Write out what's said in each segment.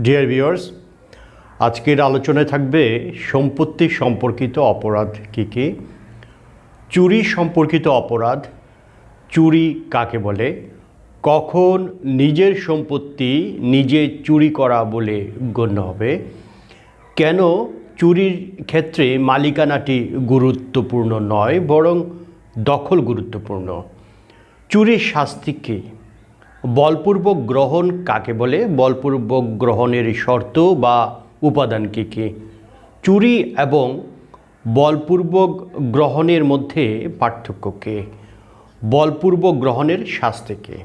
Dear viewers আজকের আলোচনায় থাকবে সম্পত্তি সম্পর্কিত অপরাধ কী কী? চুরি সম্পর্কিত অপরাধ, চুরি কাকে বলে? কখন নিজের সম্পত্তি নিজে চুরি করা বলে গণ্য হবে? কেন চুরির ক্ষেত্রে মালিকানাটি গুরুত্বপূর্ণ নয়, বরং দখল গুরুত্বপূর্ণ? চুরির শাস্তি কী? বলপূর্বক গ্রহণ কাকে বলে? বলপূর্বক গ্রহণের শর্ত বা উপাদান কী কী? চুরি এবং বলপূর্বক গ্রহণের মধ্যে পার্থক্য কে? বলপূর্বক গ্রহণের শাস্তি কে?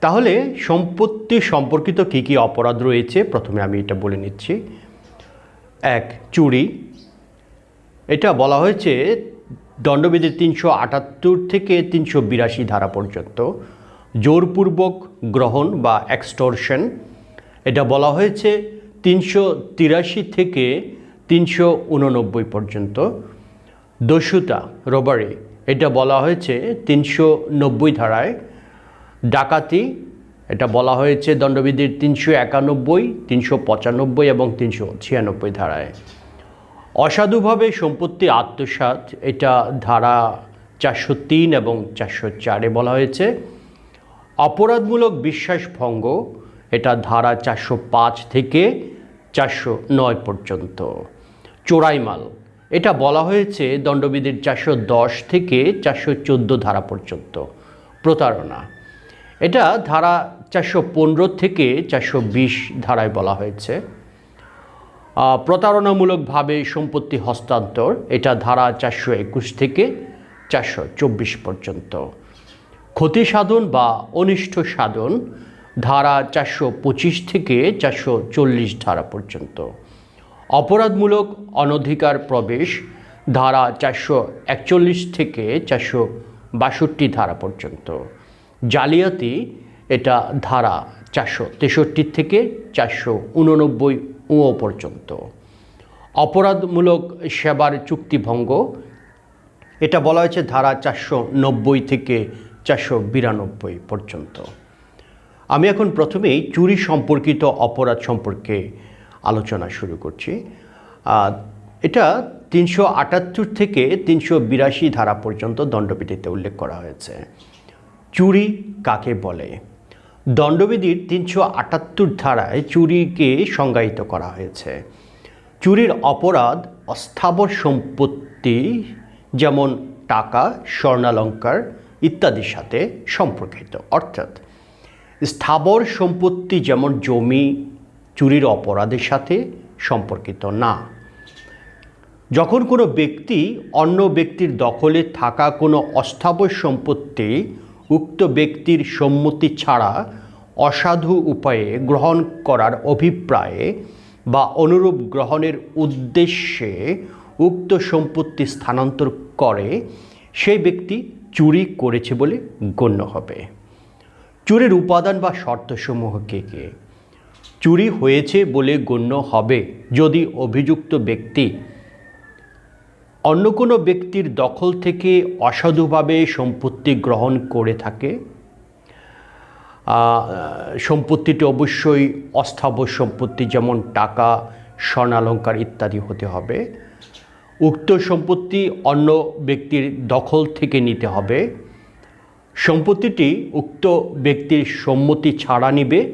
তাহলে সম্পত্তি সম্পর্কিত কী কী অপরাধ রয়েছে? প্রথমে আমি এটা বলে নিচ্ছি। এক, চুরি। এটা বলা হয়েছে দণ্ডবিধির তিনশো আটাত্তর থেকে তিনশো বিরাশি ধারা পর্যন্ত। জোরপূর্বক গ্রহণ বা এক্সটর্শন এটা বলা হয়েছে তিনশো তিরাশি থেকে তিনশো উননব্বই পর্যন্ত। দস্যুতা রবারি এটা বলা হয়েছে তিনশো নব্বই ধারায়। ডাকাতি, এটা বলা হয়েছে দণ্ডবিধির তিনশো একানব্বই, তিনশো পঁচানব্বই এবং তিনশো ছিয়ানব্বই ধারায়। অসাধুভাবে সম্পত্তি আত্মসাৎ, এটা ধারা চারশো তিন এবং চারশো চারে বলা হয়েছে। অপরাধমূলক বিশ্বাস ভঙ্গ, এটা ধারা চারশো পাঁচ থেকে চারশো নয় পর্যন্ত। চোরাই মাল এটা বলা হয়েছে দণ্ডবিধির চারশো দশ থেকে চারশো চোদ্দ ধারা পর্যন্ত। প্রতারণা, এটা ধারা চারশো পনেরো থেকে চারশো বিশ ধারায় বলা হয়েছে। প্রতারণামূলকভাবে সম্পত্তি হস্তান্তর, এটা ধারা চারশো একুশ থেকে চারশো চব্বিশ পর্যন্ত। ক্ষতি সাধন বা অনিষ্ট সাধন ধারা চারশো পঁচিশ থেকে চারশো চল্লিশ ধারা পর্যন্ত। অপরাধমূলক অনধিকার প্রবেশ ধারা চারশো একচল্লিশ থেকে চারশো বাষট্টি ধারা পর্যন্ত। জালিয়াতি এটা ধারা চারশো তেষট্টি থেকে চারশো উননব্বই ও পর্যন্ত। অপরাধমূলক সেবার চুক্তিভঙ্গ এটা বলা হয়েছে ধারা চারশো নব্বই থেকে চারশো বিরানব্বই পর্যন্ত। আমি এখন প্রথমেই চুরি সম্পর্কিত অপরাধ সম্পর্কে আলোচনা শুরু করছি। এটা তিনশো আটাত্তর থেকে তিনশো বিরাশি ধারা পর্যন্ত দণ্ডবিধিতে উল্লেখ করা হয়েছে। চুরি কাকে বলে? দণ্ডবিধির তিনশো আটাত্তর ধারায় চুরিকে সংজ্ঞায়িত করা হয়েছে। চুরির অপরাধ অস্থাবর সম্পত্তি, যেমন টাকা, স্বর্ণালঙ্কার ইত্যাদির সাথে সম্পর্কিত। অর্থাৎ স্থাবর সম্পত্তি যেমন জমি, চুরির অপরাধের সাথে সম্পর্কিত না। যখন কোনো ব্যক্তি অন্য ব্যক্তির দখলে থাকা কোনো অস্থাবর সম্পত্তি উক্ত ব্যক্তির সম্মতি ছাড়া অসাধু উপায়ে গ্রহণ করার অভিপ্রায়ে বা অনুরূপ গ্রহণের উদ্দেশ্যে উক্ত সম্পত্তি স্থানান্তর করে সেই ব্যক্তি চুরি করেছে বলে গণ্য হবে। চুরির উপাদান বা শর্তসমূহ কে কে? চুরি হয়েছে বলে গণ্য হবে যদি অভিযুক্ত ব্যক্তি অন্য কোনো ব্যক্তির দখল থেকে অসাধুভাবে সম্পত্তি গ্রহণ করে থাকে। সম্পত্তিটি অবশ্যই অস্থাবর সম্পত্তি যেমন টাকা, স্বর্ণালঙ্কার ইত্যাদি হতে হবে। উক্ত সম্পত্তি অন্য ব্যক্তির দখল থেকে নিতে হবে। সম্পত্তিটি উক্ত ব্যক্তির সম্মতি ছাড়া নিবে।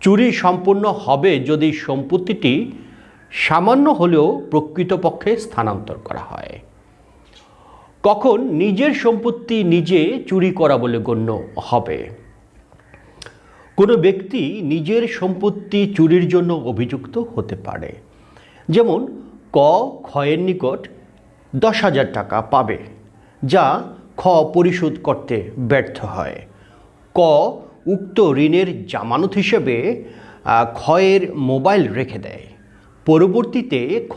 চুরি সম্পূর্ণ হবে যদি সম্পত্তিটি সামান্য হলেও প্রকৃতপক্ষে স্থানান্তর করা হয়। কখন নিজের সম্পত্তি নিজে চুরি করা বলে গণ্য হবে। কোনো ব্যক্তি নিজের সম্পত্তি চুরির জন্য অভিযুক্ত হতে পারে। যেমন ক ক্ষয়ের নিকট দশ হাজার টাকা পাবে, যা খ পরিশোধ করতে ব্যর্থ হয়। ক উক্ত ঋণের জামানত হিসেবে ক্ষয়ের মোবাইল রেখে দেয়। পরবর্তীতে খ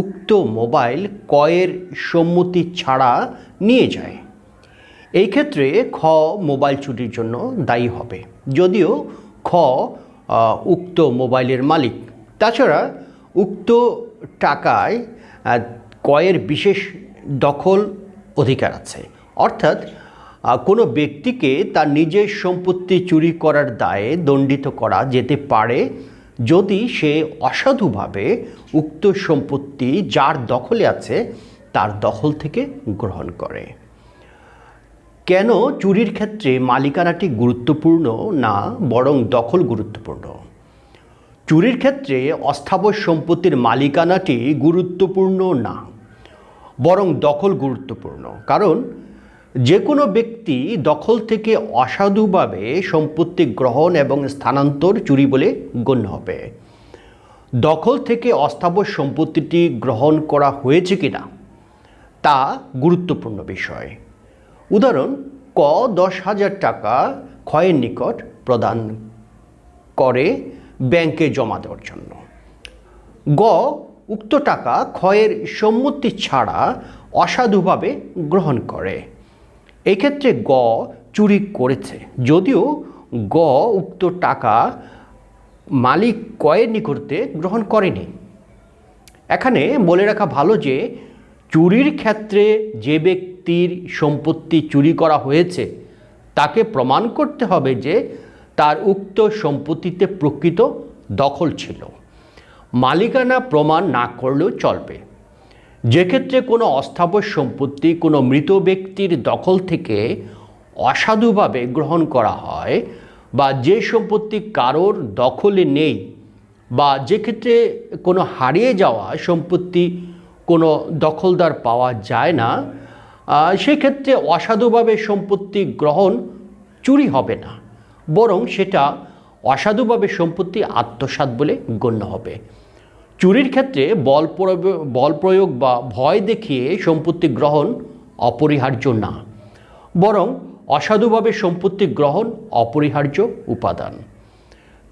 উক্ত মোবাইল কয়ের সম্মতি ছাড়া নিয়ে যায়। এই ক্ষেত্রে খ মোবাইল চুরির জন্য দায়ী হবে, যদিও খ উক্ত মোবাইলের মালিক। তাছাড়া উক্ত টাকায় কয়ের বিশেষ দখল অধিকার আছে। অর্থাৎ কোনো ব্যক্তিকে তার নিজের সম্পত্তি চুরি করার দায়ে দণ্ডিত করা যেতে পারে যদি সে অসাধুভাবে উক্ত সম্পত্তি যার দখলে আছে, তার দখল থেকে গ্রহণ করে। কেন চুরির ক্ষেত্রে মালিকানাটি গুরুত্বপূর্ণ না বরং দখল গুরুত্বপূর্ণ? চুরির ক্ষেত্রে অস্থাবর সম্পত্তির মালিকানাটি গুরুত্বপূর্ণ না, বরং দখল গুরুত্বপূর্ণ। কারণ যে কোনো ব্যক্তি দখল থেকে অসাধুভাবে সম্পত্তি গ্রহণ এবং স্থানান্তর চুরি বলে গণ্য হবে। দখল থেকে অস্থাবর সম্পত্তিটি গ্রহণ করা হয়েছে কিনা, তা গুরুত্বপূর্ণ বিষয়। উদাহরণ, ক দশ হাজার টাকা ক্ষয়ের নিকট প্রদান করে ব্যাংকে জমা দেওয়ার জন্য। গ, উক্ত টাকা ক্ষয়ের সম্মতি ছাড়া অসাধুভাবে গ্রহণ করে। এক্ষেত্রে গ, চুরি করেছে। যদিও গ, উক্ত টাকা মালিক কয়ের নিকটতে গ্রহণ করেনি। এখানে বলে রাখা ভালো যে, চুরির ক্ষেত্রে যে ব্যক্তির সম্পত্তি চুরি করা হয়েছে, তাকে প্রমাণ করতে হবে যে তার উক্ত সম্পত্তিতে প্রকৃত দখল ছিল। মালিকানা প্রমাণ না করলেও চলবে। যে ক্ষেত্রে কোনো অস্থাবর সম্পত্তি কোনো মৃত ব্যক্তির দখল থেকে অসাধুভাবে গ্রহণ করা হয় বা যে সম্পত্তি কারোর দখলে নেই বা যে ক্ষেত্রে কোনো হারিয়ে যাওয়া সম্পত্তি কোনো দখলদার পাওয়া যায় না সেক্ষেত্রে অসাধুভাবে সম্পত্তি গ্রহণ চুরি হবে না। বরং সেটা অসাধুভাবে সম্পত্তি আত্মসাৎ বলে গণ্য হবে। চুরির ক্ষেত্রে বল বল প্রয়োগ বা ভয় দেখিয়ে সম্পত্তি গ্রহণ অপরিহার্য না। বরং অসাধুভাবে সম্পত্তি গ্রহণ অপরিহার্য উপাদান।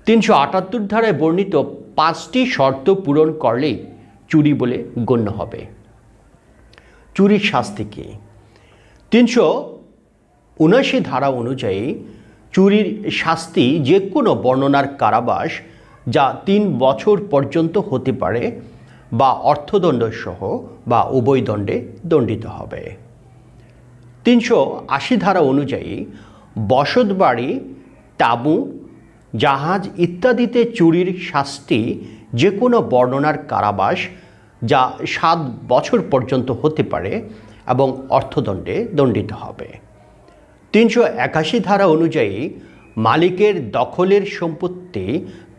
তিনশো আটাত্তর ধারায় বর্ণিত পাঁচটি শর্ত পূরণ করলেই চুরি বলে গণ্য হবে। চুরির শাস্তি কী? তিনশো উনআশি ধারা অনুযায়ী চুরির শাস্তি যে কোনো বর্ণনার কারাবাস যা তিন বছর পর্যন্ত হতে পারে বা অর্থদণ্ড সহ বা উভয় দণ্ডে দণ্ডিত হবে। তিনশো আশি ধারা অনুযায়ী বসতবাড়ি, তাঁবু, জাহাজ ইত্যাদিতে চুরির শাস্তি যে কোনো বর্ণনার কারাবাস যা সাত বছর পর্যন্ত হতে পারে এবং অর্থদণ্ডে দণ্ডিত হবে। তিনশো একাশি ধারা অনুযায়ী মালিকের দখলের সম্পত্তি,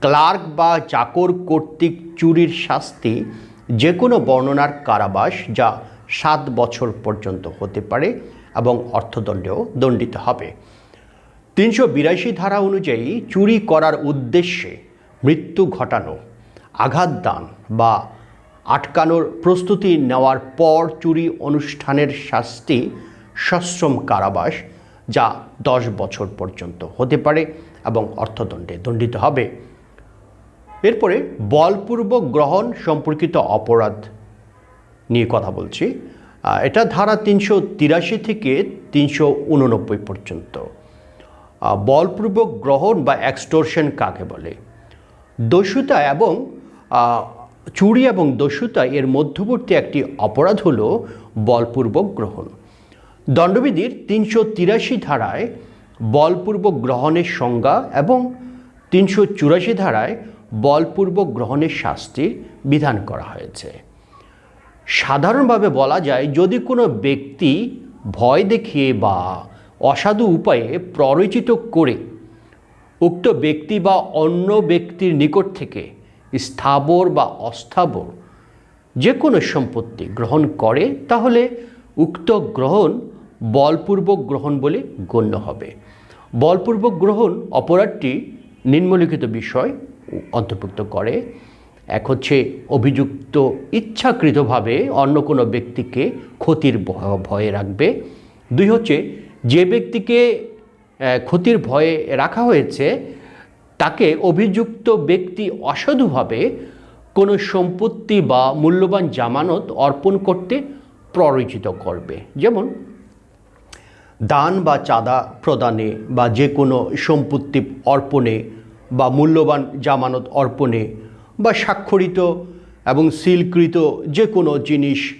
ক্লার্ক বা চাকর কর্তৃক চুরির শাস্তি যে কোনো বর্ণনার কারাবাস যা সাত বছর পর্যন্ত হতে পারে এবং অর্থদণ্ডেও দণ্ডিত হবে। তিনশো বিরাশি ধারা অনুযায়ী চুরি করার উদ্দেশ্যে মৃত্যু ঘটানো, আঘাত দান বা আটকানোর প্রস্তুতি নেওয়ার পর চুরি অনুষ্ঠানের শাস্তি, সশ্রম কারাবাস যা দশ বছর পর্যন্ত হতে পারে এবং অর্থদণ্ডে দণ্ডিত হবে। এরপরে বলপূর্বক গ্রহণ সম্পর্কিত অপরাধ নিয়ে কথা বলছি। এটা ধারা তিনশো তিরাশি থেকে তিনশো উননব্বই পর্যন্ত। বলপূর্বক গ্রহণ বা এক্সটোরশন কাকে বলে? দস্যুতা এবং চুরি এবং দস্যুতা এর মধ্যবর্তী একটি অপরাধ হলো বলপূর্বক গ্রহণ। দণ্ডবিধির তিনশো তিরাশি ধারায় বলপূর্বক গ্রহণের সংজ্ঞা এবং তিনশো চুরাশি ধারায় বলপূর্বক গ্রহণের শাস্তির বিধান করা হয়েছে। সাধারণভাবে বলা যায়, যদি কোনো ব্যক্তি ভয় দেখিয়ে বা অসাধু উপায়ে প্ররোচিত করে উক্ত ব্যক্তি বা অন্য ব্যক্তির নিকট থেকে স্থাবর বা অস্থাবর যে কোনো সম্পত্তি গ্রহণ করে, তাহলে উক্ত গ্রহণ বলপূর্বক গ্রহণ বলে গণ্য হবে। বলপূর্বক গ্রহণ অপরাধটি নিম্নলিখিত বিষয় অন্তর্ভুক্ত করে। এক হচ্ছে অভিযুক্ত ইচ্ছাকৃতভাবে অন্য কোনো ব্যক্তিকে ক্ষতির ভয়ে রাখবে। দুই হচ্ছে যে ব্যক্তিকে ক্ষতির ভয়ে রাখা হয়েছে, তাকে অভিযুক্ত ব্যক্তি অসাধুভাবে কোনো সম্পত্তি বা মূল্যবান জামানত অর্পণ করতে প্ররোচিত করবে। যেমন দান বা চাঁদা প্রদানে বা যে কোনো সম্পত্তি অর্পণে বা মূল্যবান জামানত অর্পণে বা স্বাক্ষরিত এবং সিলকৃত যে কোনো জিনিস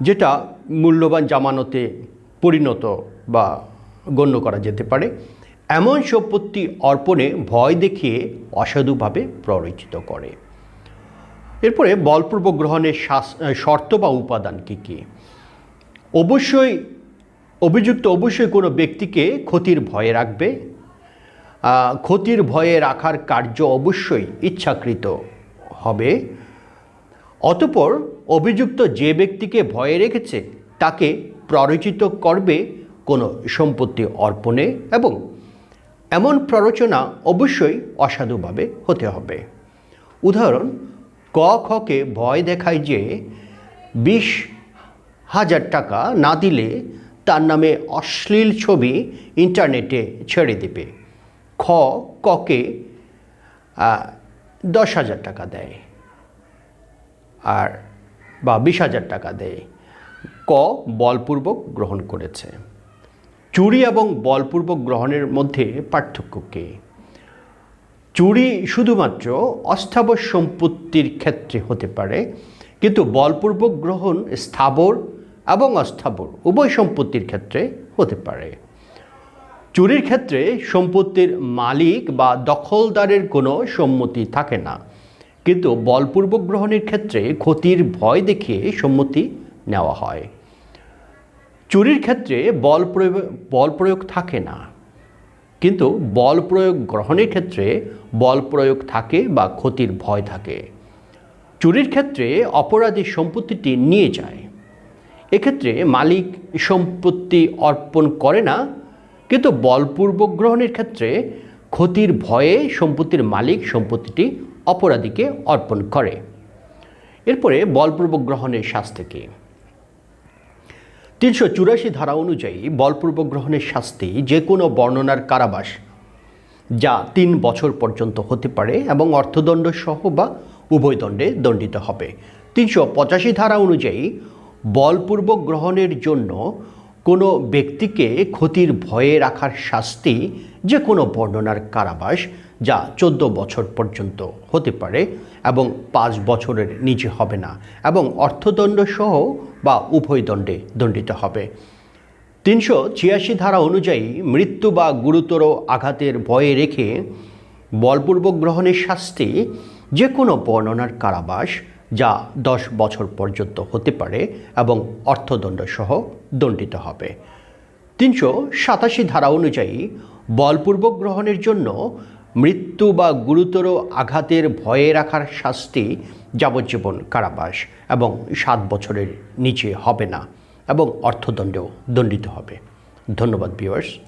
যেটা মূল্যবান জামানতে পরিণত বা গণ্য করা যেতে পারে, এমন সম্পত্তি অর্পণে ভয় দেখিয়ে অসাধুভাবে প্ররোচিত করে। এরপরে বলপূর্বক গ্রহণের শর্ত বা উপাদান কী কী? অবশ্যই অভিযুক্ত অবশ্যই কোনো ব্যক্তিকে ক্ষতির ভয়ে রাখবে। ক্ষতির ভয়ে রাখার কার্য অবশ্যই ইচ্ছাকৃত হবে। অতপর অভিযুক্ত যে ব্যক্তিকে ভয়ে রেখেছে, তাকে প্ররোচিত করবে কোনো সম্পত্তি অর্পণে এবং এমন প্ররোচনা অবশ্যই অসাধুভাবে হতে হবে। উদাহরণ, ক খকে ভয় দেখায় যে বিশ হাজার টাকা না দিলে তার নামে অশ্লীল ছবি ইন্টারনেটে ছেড়ে দেবে। খ ককে দশ হাজার টাকা দেয়। আর, বা বিশ হাজার টাকা দেয়। ক, বলপূর্বক গ্রহণ করেছে। চুরি এবং বলপূর্বক গ্রহণের মধ্যে পার্থক্য কী চুরি শুধুমাত্র অস্থাবর সম্পত্তির ক্ষেত্রে হতে পারে, কিন্তু বলপূর্বক গ্রহণ স্থাবর এবং অস্থাবর। উভয় সম্পত্তির ক্ষেত্রে হতে পারে। চুরির ক্ষেত্রে সম্পত্তির মালিক বা দখলদারের কোনো সম্মতি থাকে না। কিন্তু বলপূর্বক গ্রহণের ক্ষেত্রে ক্ষতির ভয় দেখিয়ে সম্মতি নেওয়া হয়। চুরির ক্ষেত্রে বল প্রয়োগ বল প্রয়োগ থাকে না। কিন্তু বল প্রয়োগ গ্রহণের ক্ষেত্রে বল প্রয়োগ থাকে বা ক্ষতির ভয় থাকে। চুরির ক্ষেত্রে অপরাধী সম্পত্তিটি নিয়ে যায়। এক্ষেত্রে মালিক সম্পত্তি অর্পণ করে না, কিন্তু বলপূর্বক গ্রহণের ক্ষেত্রে ক্ষতির ভয়ে সম্পত্তির মালিক সম্পত্তিটি অপরাধীকে অর্পণ করে। এরপরে বলপূর্বক গ্রহণের শাস্তি কী? তিনশো চুরাশি ধারা অনুযায়ী বলপূর্বক গ্রহণের শাস্তি যে কোনো বর্ণনার কারাবাস, যা তিন বছর পর্যন্ত হতে পারে এবং অর্থদণ্ড সহ বা উভয় দণ্ডে দণ্ডিত হবে। তিনশো পঁচাশি ধারা অনুযায়ী বলপূর্বক গ্রহণের জন্য কোনো ব্যক্তিকে ক্ষতির ভয়ে রাখার শাস্তি যে কোনো বর্ণনার কারাবাস যা চোদ্দ বছর পর্যন্ত হতে পারে এবং পাঁচ বছরের নিচে হবে না এবং অর্থদণ্ড সহ বা উভয় দণ্ডে দণ্ডিত হবে। তিনশো ছিয়াশি ধারা অনুযায়ী মৃত্যু বা গুরুতর আঘাতের ভয়ে রেখে বলপূর্বক গ্রহণের শাস্তি যে কোনো বর্ণনার কারাবাস যা দশ বছর পর্যন্ত হতে পারে এবং অর্থদণ্ডসহ দণ্ডিত হবে। তিনশো সাতাশি ধারা অনুযায়ী বলপূর্বক গ্রহণের জন্য মৃত্যু বা গুরুতর আঘাতের ভয়ে রাখার শাস্তি যাবজ্জীবন কারাবাস এবং সাত বছরের নিচে হবে না এবং অর্থদণ্ডেও দণ্ডিত হবে। ধন্যবাদ ভিউয়ার্স